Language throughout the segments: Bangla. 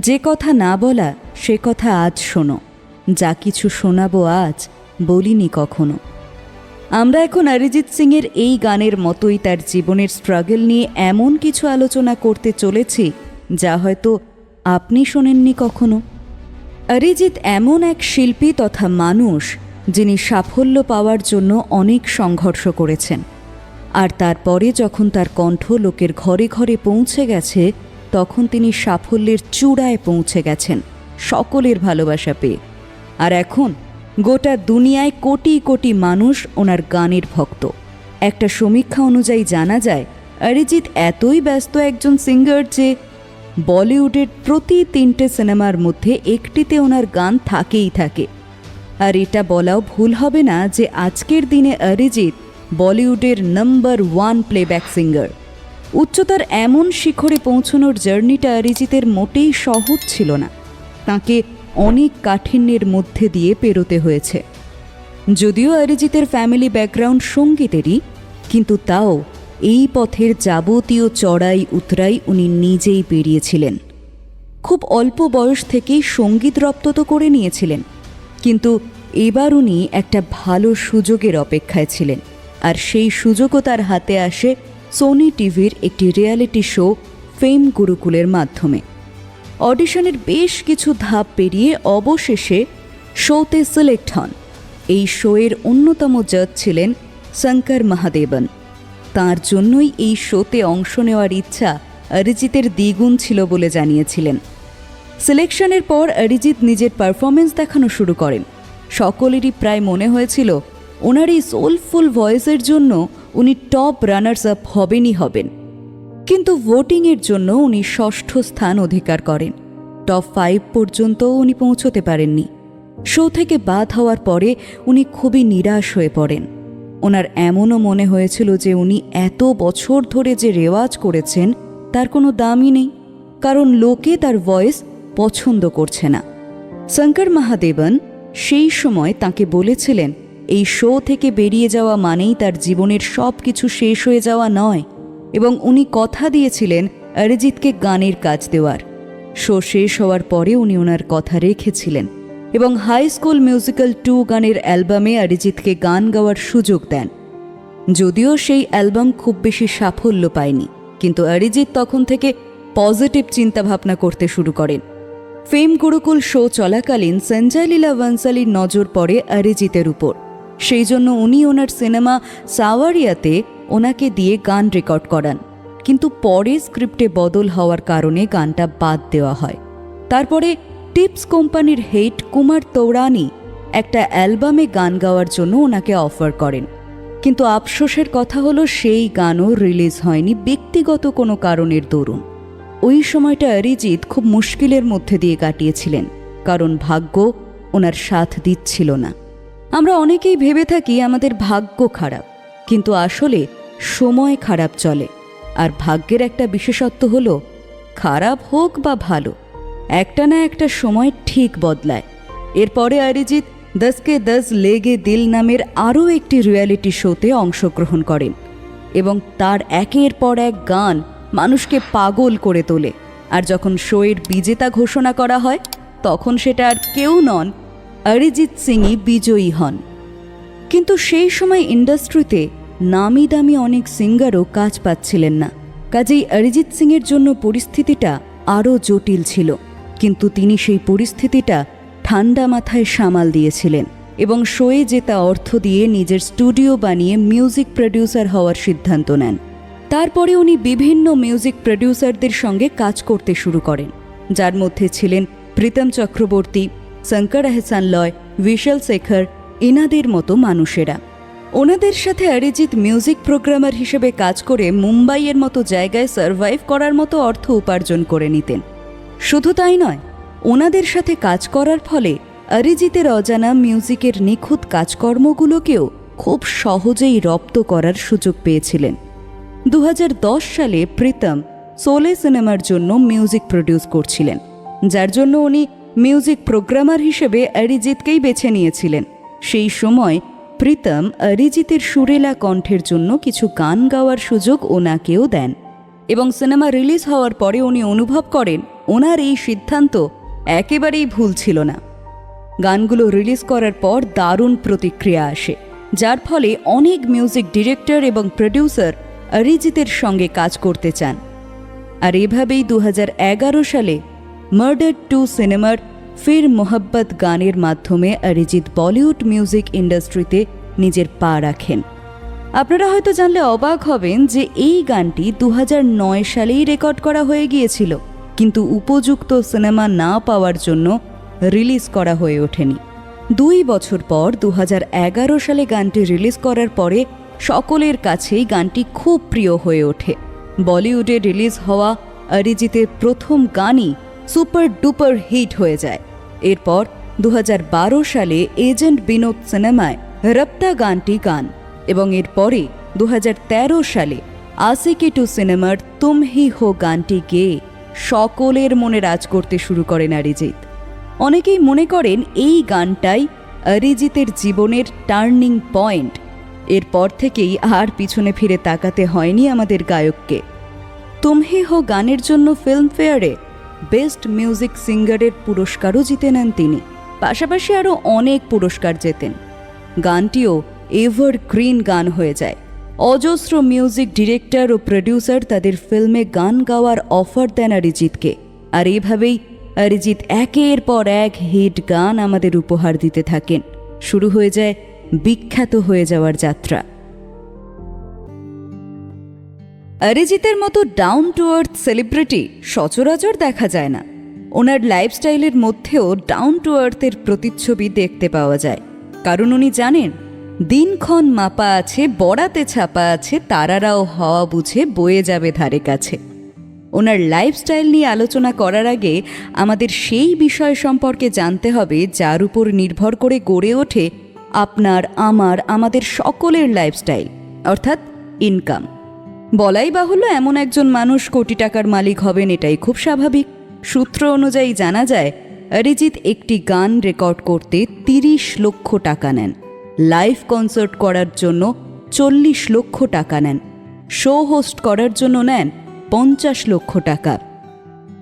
যে কথা না বলা, সে কথা আজ শোনো। যা কিছু শোনাবো আজ, বলিনি কখনো। আমরা এখন অরিজিৎ সিংয়ের এই গানের মতোই তার জীবনের স্ট্রাগল নিয়ে এমন কিছু আলোচনা করতে চলেছি, যা হয়তো আপনি শোনেননি কখনো। অরিজিৎ এমন এক শিল্পী তথা মানুষ, যিনি সাফল্য পাওয়ার জন্য অনেক সংঘর্ষ করেছেন। আর তারপরে যখন তার কণ্ঠ লোকের ঘরে ঘরে পৌঁছে গেছে তখন তিনি সাফল্যের চূড়ায় পৌঁছে গেছেন, সকলের ভালোবাসা পেয়ে। আর এখন গোটা দুনিয়ায় কোটি কোটি মানুষ ওনার গানের ভক্ত। একটা সমীক্ষা অনুযায়ী জানা যায়, অরিজিৎ এতই ব্যস্ত একজন সিঙ্গার যে বলিউডের প্রতি তিনটে সিনেমার মধ্যে একটিতে ওনার গান থাকেই থাকে। আর এটা বলাও ভুল হবে না যে আজকের দিনে অরিজিৎ বলিউডের নাম্বার ওয়ান প্লেব্যাক সিঙ্গার। উচ্চতার এমন শিখরে পৌঁছানোর জার্নিটা অরিজিতের মোটেই সহজ ছিল না। তাকে অনেক কাঠিন্যের মধ্যে দিয়ে পেরোতে হয়েছে। যদিও অরিজিতের ফ্যামিলি ব্যাকগ্রাউন্ড সঙ্গীতেরই, কিন্তু তাও এই পথের যাবতীয় চড়াই উতরাই উনি নিজেই পেরিয়েছিলেন। খুব অল্প বয়স থেকেই সংগীত রপ্ত তো করে নিয়েছিলেন, কিন্তু এবার উনি একটা ভালো সুযোগের অপেক্ষায় ছিলেন, আর সেই সুযোগও তার হাতে আসে সোনি টিভির একটি রিয়ালিটি শো ফেম গুরুকুলের মাধ্যমে। অডিশনের বেশ কিছু ধাপ পেরিয়ে অবশেষে শোতে সিলেক্ট হন। এই শোয়ের অন্যতম জাজ ছিলেন শঙ্কর মহাদেবন তার জন্যই এই শোতে অংশ নেওয়ার ইচ্ছা অরিজিতের দ্বিগুণ ছিল বলে জানিয়েছিলেন। সিলেকশনের পর অরিজিৎ নিজের পারফরমেন্স দেখানো শুরু করেন। সকলেরই প্রায় মনে হয়েছিল, ওনার এই সোলফুল ভয়েসের জন্য উনি টপ রানার্স আপ হবেনই হবেন। কিন্তু ভোটিংয়ের জন্য উনি ষষ্ঠ স্থান অধিকার করেন। টপ ফাইভ পর্যন্ত উনি পৌঁছতে পারেননি। শো থেকে বাদ হওয়ার পরে উনি খুবই নিরাশ হয়ে পড়েন। ওনার এমনও মনে হয়েছিল যে উনি এত বছর ধরে যে রেওয়াজ করেছেন, তার কোনো দামই নেই। কারণ লোকে তার ভয়েস পছন্দ করছে না। শঙ্কর মহাদেবন সেই সময় তাকে বলেছিলেন এই শো থেকে বেরিয়ে যাওয়া মানেই তার জীবনের সব কিছু শেষ হয়ে যাওয়া নয়, এবং উনি কথা দিয়েছিলেন অরিজিৎকে গানের কাজ দেওয়ার। শো শেষ হওয়ার পরে উনি ওনার কথা রেখেছিলেন, এবং হাই স্কুল মিউজিক্যাল টু গানের অ্যালবামে অরিজিৎকে গান গাওয়ার সুযোগ দেন। যদিও সেই অ্যালবাম খুব বেশি সাফল্য পায়নি, কিন্তু অরিজিৎ তখন থেকে পজিটিভ চিন্তাভাবনা করতে শুরু করেন। ফেম গুরুকুল শো চলাকালীন সঞ্জয় লীলা বনসালির নজর পড়ে অরিজিতের উপর। সেই জন্য উনি ওনার সিনেমা সাওয়ারিয়াতে ওনাকে দিয়ে গান রেকর্ড করান। কিন্তু পরে স্ক্রিপ্টে বদল হওয়ার কারণে গানটা বাদ দেওয়া হয়। তারপরে টিপস কোম্পানির হেড কুমার তৌরানি একটা অ্যালবামে গান গাওয়ার জন্য ওনাকে অফার করেন। কিন্তু আফসোসের কথা হলো সেই গানও রিলিজ হয়নি ব্যক্তিগত কোনো কারণের দরুন। ওই সময়টা অরিজিৎ খুব মুশকিলের মধ্যে দিয়ে কাটিয়েছিলেন, কারণ ভাগ্য ওনার সাথ দিচ্ছিল না। আমরা অনেকেই ভেবে থাকি আমাদের ভাগ্য খারাপ, কিন্তু আসলে সময় খারাপ চলে। আর ভাগ্যের একটা বিশেষত্ব হল, খারাপ হোক বা ভালো, একটা না একটা সময় ঠিক বদলায়। এরপরে অরিজিৎ দসকে দস লেগে দিল নামের আরও একটি রিয়ালিটি শোতে অংশগ্রহণ করেন এবং তার একের পর এক গান মানুষকে পাগল করে তোলে। আর যখন শোয়ের বিজেতা ঘোষণা করা হয়, তখন সেটা আর কেউ নন অরিজিৎ সিংই বিজয়ী হন। কিন্তু সেই সময় ইন্ডাস্ট্রিতে নামি দামি অনেক সিঙ্গারও কাজ পাচ্ছিলেন না। কাজেই অরিজিৎ সিংয়ের জন্য পরিস্থিতিটা আরও জটিল ছিল। কিন্তু তিনি সেই পরিস্থিতিটা ঠান্ডা মাথায় সামাল দিয়েছিলেন এবং শোয়ে জেতা অর্থ দিয়ে নিজের স্টুডিও বানিয়ে মিউজিক প্রডিউসার হওয়ার সিদ্ধান্ত নেন। তারপরে উনি বিভিন্ন মিউজিক প্রডিউসারদের সঙ্গে কাজ করতে শুরু করেন, যার মধ্যে ছিলেন প্রীতম চক্রবর্তী শঙ্কর আহসান লয়, বিশাল শেখর, ইনাদের মতো মানুষেরা। ওনাদের সাথে অরিজিৎ মিউজিক প্রোগ্রামার হিসেবে কাজ করে মুম্বাইয়ের মতো জায়গায় সার্ভাইভ করার মতো অর্থ উপার্জন করে নিতেন। শুধু তাই নয়, ওনাদের সাথে কাজ করার ফলে অরিজিতের অজানা মিউজিকের নিখুঁত কাজকর্মগুলোকেও খুব সহজেই রপ্ত করার সুযোগ পেয়েছিলেন। দু হাজার দশ সালে প্রীতম, সোলে সিনেমার জন্য মিউজিক প্রডিউস করছিলেন, যার জন্য উনি মিউজিক প্রোগ্রামার হিসেবে অরিজিৎকেই বেছে নিয়েছিলেন। সেই সময় প্রীতম অরিজিতের সুরেলা কণ্ঠের জন্য কিছু গান গাওয়ার সুযোগ ওনাকেও দেন এবং সিনেমা রিলিজ হওয়ার পরে উনি অনুভব করেন, ওনার এই সিদ্ধান্ত একেবারেই ভুল ছিল না। গানগুলো রিলিজ করার পর দারুণ প্রতিক্রিয়া আসে, যার ফলে অনেক মিউজিক ডিরেক্টর এবং প্রডিউসার অরিজিতের সঙ্গে কাজ করতে চান। আর এভাবেই দু হাজার এগারো সালে মার্ডার টু সিনেমার ফির মোহব্বত গানের মাধ্যমে অরিজিৎ বলিউড মিউজিক ইন্ডাস্ট্রিতে নিজের পা রাখেন। আপনারা হয়তো জানলে অবাক হবেন যে এই গানটি দু হাজার নয় সালেই রেকর্ড করা হয়ে গিয়েছিল, কিন্তু উপযুক্ত সিনেমা না পাওয়ার জন্য রিলিজ করা হয়ে ওঠেনি। দুই বছর পর দু হাজার এগারো সালে গানটি রিলিজ করার পরে সকলের কাছেই গানটি খুব প্রিয় হয়ে ওঠে। বলিউডে রিলিজ হওয়া অরিজিতের প্রথম গানই সুপার ডুপার হিট হয়ে যায়। এরপর দু হাজার বারো সালে এজেন্ট বিনোদ সিনেমায় রপ্তা গানটি গান এবং এরপরে দু হাজার তেরো সালে আসিকি টু সিনেমার তুম হি হো গানটি গেয়ে সকলের মনে রাজ করতে শুরু করেন অরিজিৎ। অনেকেই মনে করেন এই গানটাই অরিজিতের জীবনের টার্নিং পয়েন্ট। এরপর থেকেই আর পিছনে ফিরে তাকাতে হয়নি আমাদের গায়ককে। তুমহে হো গানের জন্য ফিল্মফেয়ারে বেস্ট মিউজিক সিঙ্গারের পুরস্কারও জিতে নেন তিনি। পাশাপাশি আরও অনেক পুরস্কার জেতেন। গানটিও এভার গ্রিন গান হয়ে যায়। অজস্র মিউজিক ডিরেক্টর ও প্রডিউসার তাদের ফিল্মে গান গাওয়ার অফার দেন অরিজিৎকে। আর এভাবেই অরিজিৎ একের পর এক হিট গান আমাদের উপহার দিতে থাকেন। শুরু হয়ে যায় বিখ্যাত হয়ে যাওয়ার যাত্রা। অরিজিতের মতো ডাউন টু আর্থ সেলিব্রিটি সচরাচর দেখা যায় না। ওনার লাইফস্টাইলের মধ্যেও ডাউন টু আর্থের প্রতিচ্ছবি দেখতে পাওয়া যায়। কারণ উনি জানেন, দিনক্ষণ মাপা আছে বড়াতে ছাপা আছে, তারারাও হওয়া বুঝে বয়ে যাবে ধারে কাছে। ওনার লাইফস্টাইল নিয়ে আলোচনা করার আগে আমাদের সেই বিষয় সম্পর্কে জানতে হবে, যার উপর নির্ভর করে গড়ে ওঠে আপনার, আমার, আমাদের সকলের লাইফস্টাইল অর্থাৎ ইনকাম বলাই বাহুল্য এমন একজন মানুষ কোটি টাকার মালিক হবেন এটাই খুব স্বাভাবিক। সূত্র অনুযায়ী জানা যায়, অরিজিৎ একটি গান রেকর্ড করতে তিরিশ লক্ষ টাকা নেন। লাইভ কনসার্ট করার জন্য চল্লিশ লক্ষ টাকা নেন। শো হোস্ট করার জন্য নেন পঞ্চাশ লক্ষ টাকা।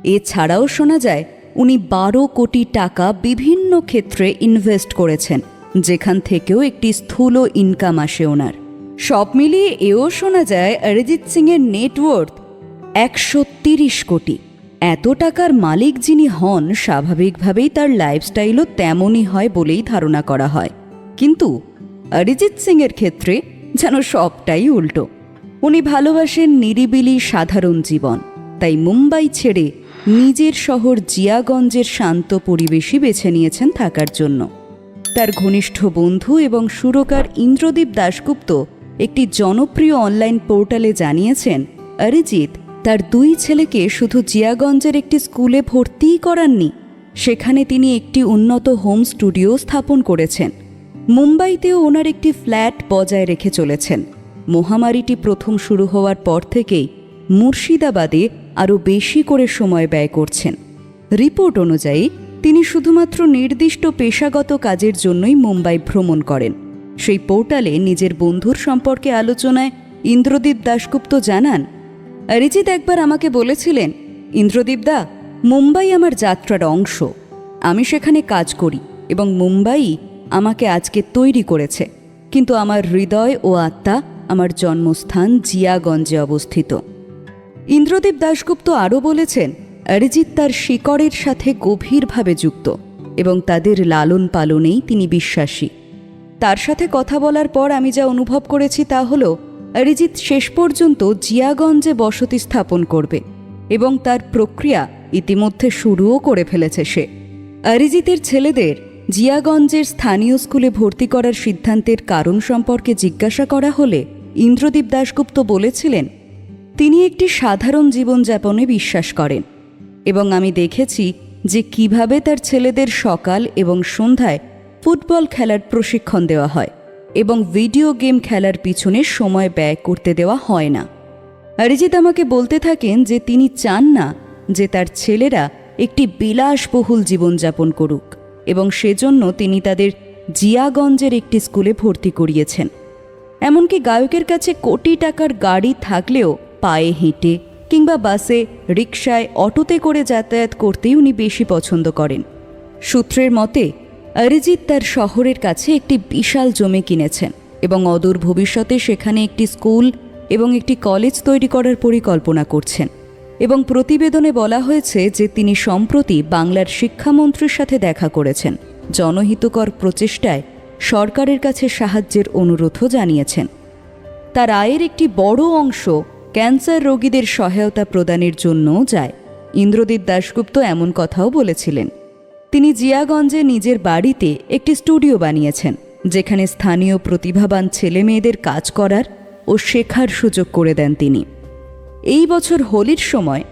এছাড়াও শোনা যায়, উনি বারো কোটি টাকা বিভিন্ন ক্ষেত্রে ইনভেস্ট করেছেন, যেখান থেকেও একটি স্থূল ইনকাম আসে ওনার। সব মিলিয়ে এও শোনা যায় অরিজিৎ সিংয়ের নেটওয়ার্থ একশো তিরিশ কোটি। এত টাকার মালিক যিনি হন, স্বাভাবিকভাবেই তার লাইফস্টাইলও তেমনই হয় বলেই ধারণা করা হয়। কিন্তু অরিজিৎ সিংয়ের ক্ষেত্রে যেন সবটাই উল্টো। উনি ভালোবাসেন নিরিবিলি সাধারণ জীবন, তাই মুম্বাই ছেড়ে নিজের শহর জিয়াগঞ্জের শান্ত পরিবেশই বেছে নিয়েছেন থাকার জন্য। তার ঘনিষ্ঠ বন্ধু এবং সুরকার ইন্দ্রদীপ দাশগুপ্ত একটি জনপ্রিয় অনলাইন পোর্টালে জানিয়েছেন, অরিজিৎ, তার দুই ছেলেকে শুধু জিয়াগঞ্জের একটি স্কুলে ভর্তিই করাননি। সেখানে তিনি একটি উন্নত হোম স্টুডিও স্থাপন করেছেন। মুম্বাইতেও ওনার একটি ফ্ল্যাট বজায় রেখে চলেছেন। মহামারীটি প্রথম শুরু হওয়ার পর থেকেই মুর্শিদাবাদে আরও বেশি করে সময় ব্যয় করছেন। রিপোর্ট অনুযায়ী, তিনি শুধুমাত্র নির্দিষ্ট পেশাগত কাজের জন্যই মুম্বাই ভ্রমণ করেন। সেই পোর্টালে নিজের বন্ধুর সম্পর্কে আলোচনায় ইন্দ্রদীপ দাশগুপ্ত জানান অরিজিৎ একবার আমাকে বলেছিলেন, ইন্দ্রদীপ দা, মুম্বাই আমার যাত্রার অংশ। আমি সেখানে কাজ করি এবং মুম্বাই আমাকে আজকে তৈরি করেছে। কিন্তু আমার হৃদয় ও আত্মা আমার জন্মস্থান জিয়াগঞ্জে অবস্থিত। ইন্দ্রদীপ দাশগুপ্ত আরও বলেছেন অরিজিৎ তার শিকড়ের সাথে গভীরভাবে যুক্ত এবং তাদের লালন পালনেই তিনি বিশ্বাসী। তার সাথে কথা বলার পর আমি যা অনুভব করেছি তা হল, অরিজিৎ শেষ পর্যন্ত জিয়াগঞ্জে বসতি স্থাপন করবে এবং তার প্রক্রিয়া ইতিমধ্যে শুরুও করে ফেলেছে সে। অরিজিতের ছেলেদের জিয়াগঞ্জের স্থানীয় স্কুলে ভর্তি করার সিদ্ধান্তের কারণ সম্পর্কে জিজ্ঞাসা করা হলে ইন্দ্রদীপ দাশগুপ্ত বলেছিলেন, তিনি একটি সাধারণ জীবনযাপনে বিশ্বাস করেন এবং আমি দেখেছি যে কীভাবে তার ছেলেদের সকাল এবং সন্ধ্যায় ফুটবল খেলার প্রশিক্ষণ দেওয়া হয় এবং ভিডিও গেম খেলার পিছনে সময় ব্যয় করতে দেওয়া হয় না। অরিজিৎ আমাকে বলতে থাকেন যে তিনি চান না যে তার ছেলেরা একটি বিলাসবহুল জীবনযাপন করুক এবং সেজন্য তিনি তাদের জিয়াগঞ্জের একটি স্কুলে ভর্তি করিয়েছেন। এমনকি গায়কের কাছে কোটি টাকার গাড়ি থাকলেও পায়ে হেঁটে কিংবা বাসে, রিকশায়, অটোতে করে যাতায়াত করতেই উনি বেশি পছন্দ করেন। সূত্রের মতে অরিজিৎ তার শহরের কাছে একটি বিশাল জমি কিনেছেন এবং অদূর ভবিষ্যতে সেখানে একটি স্কুল এবং একটি কলেজ তৈরি করার পরিকল্পনা করছেন এবং প্রতিবেদনে বলা হয়েছে যে তিনি সম্প্রতি বাংলার শিক্ষামন্ত্রীর সাথে দেখা করেছেন। জনহিতকর প্রচেষ্টায় সরকারের কাছে সাহায্যের অনুরোধও জানিয়েছেন। তার আয়ের একটি বড় অংশ ক্যান্সার রোগীদের সহায়তা প্রদানের জন্যও যায়। ইন্দ্রদীপ দাশগুপ্ত এমন কথাও বলেছিলেন। তিনি জিয়াগঞ্জে নিজের বাড়িতে একটি স্টুডিও বানিয়েছেন, যেখানে স্থানীয় প্রতিভাবান ছেলেমেয়েদের কাজ করার ও শেখার সুযোগ করে দেন তিনি। এই বছর হোলির সময়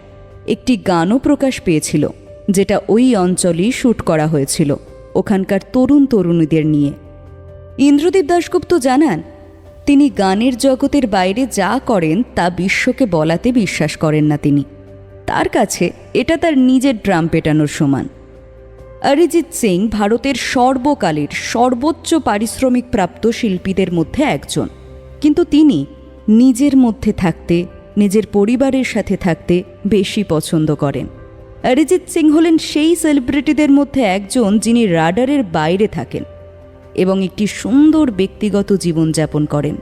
একটি গানও প্রকাশ পেয়েছিল, যেটা ওই অঞ্চলেই শ্যুট করা হয়েছিল, ওখানকার তরুণ তরুণীদের নিয়ে। ইন্দ্রদীপ দাশগুপ্ত জানান, তিনি গানের জগতের বাইরে যা করেন তা বিশ্বকে বলাতে বিশ্বাস করেন না তিনি। তার কাছে এটা তার নিজের ড্রাম পেটানোর সমান। অরিজিৎ সিং ভারতের সর্বকালের সর্বোচ্চ পারিশ্রমিক প্রাপ্ত শিল্পীদের মধ্যে একজন। কিন্তু তিনি নিজের মধ্যে থাকতে, নিজের পরিবারের সাথে থাকতে বেশি পছন্দ করেন। অরিজিৎ সিং হলেন সেই সেলিব্রিটিদের মধ্যে একজন যিনি রাডারের বাইরে থাকেন এবং একটি সুন্দর ব্যক্তিগত জীবনযাপন করেন।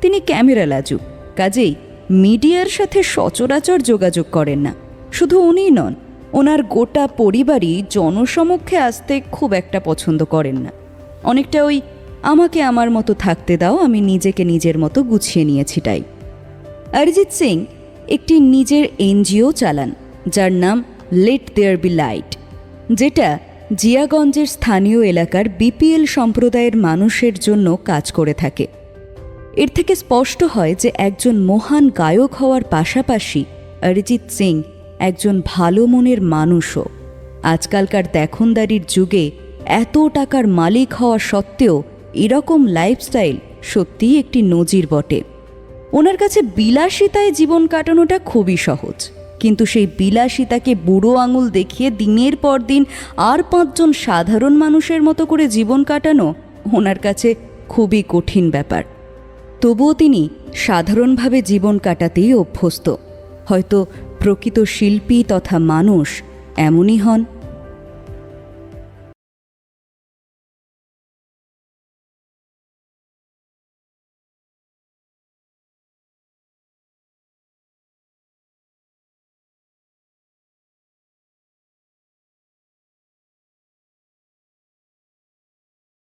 তিনি ক্যামেরা লাজুক, কাজেই মিডিয়ার সাথে সচরাচর যোগাযোগ করেন না। শুধু উনিই নন ওনার গোটা পরিবারই জনসমক্ষে আসতে খুব একটা পছন্দ করেন না। অনেকটা ওই, আমাকে আমার মতো থাকতে দাও, আমি নিজেকে নিজের মতো গুছিয়ে নিয়েছি তাই অরিজিৎ সিং একটি নিজের এনজিও চালান, যার নাম লেট দেয়ার বি লাইট যেটা জিয়াগঞ্জের স্থানীয় এলাকার বিপিএল সম্প্রদায়ের মানুষের জন্য কাজ করে থাকে। এর থেকে স্পষ্ট হয় যে একজন মহান গায়ক হওয়ার পাশাপাশি অরিজিৎ সিং একজন ভালো মনের মানুষও। আজকালকার দেখনদারির যুগে এত টাকার মালিক হওয়া সত্ত্বেও এরকম লাইফস্টাইল সত্যিই একটি নজির বটে। ওনার কাছে বিলাসিতায় জীবন কাটানোটা খুবই সহজ। কিন্তু সেই বিলাসিতাকে বুড়ো আঙুল দেখিয়ে দিনের পর দিন আর পাঁচজন সাধারণ মানুষের মতো করে জীবন কাটানো ওনার কাছে খুবই কঠিন ব্যাপার। তবুও তিনি সাধারণভাবে জীবন কাটাতেই অভ্যস্ত। হয়তো প্রকৃত শিল্পী তথা মানুষ এমনই হন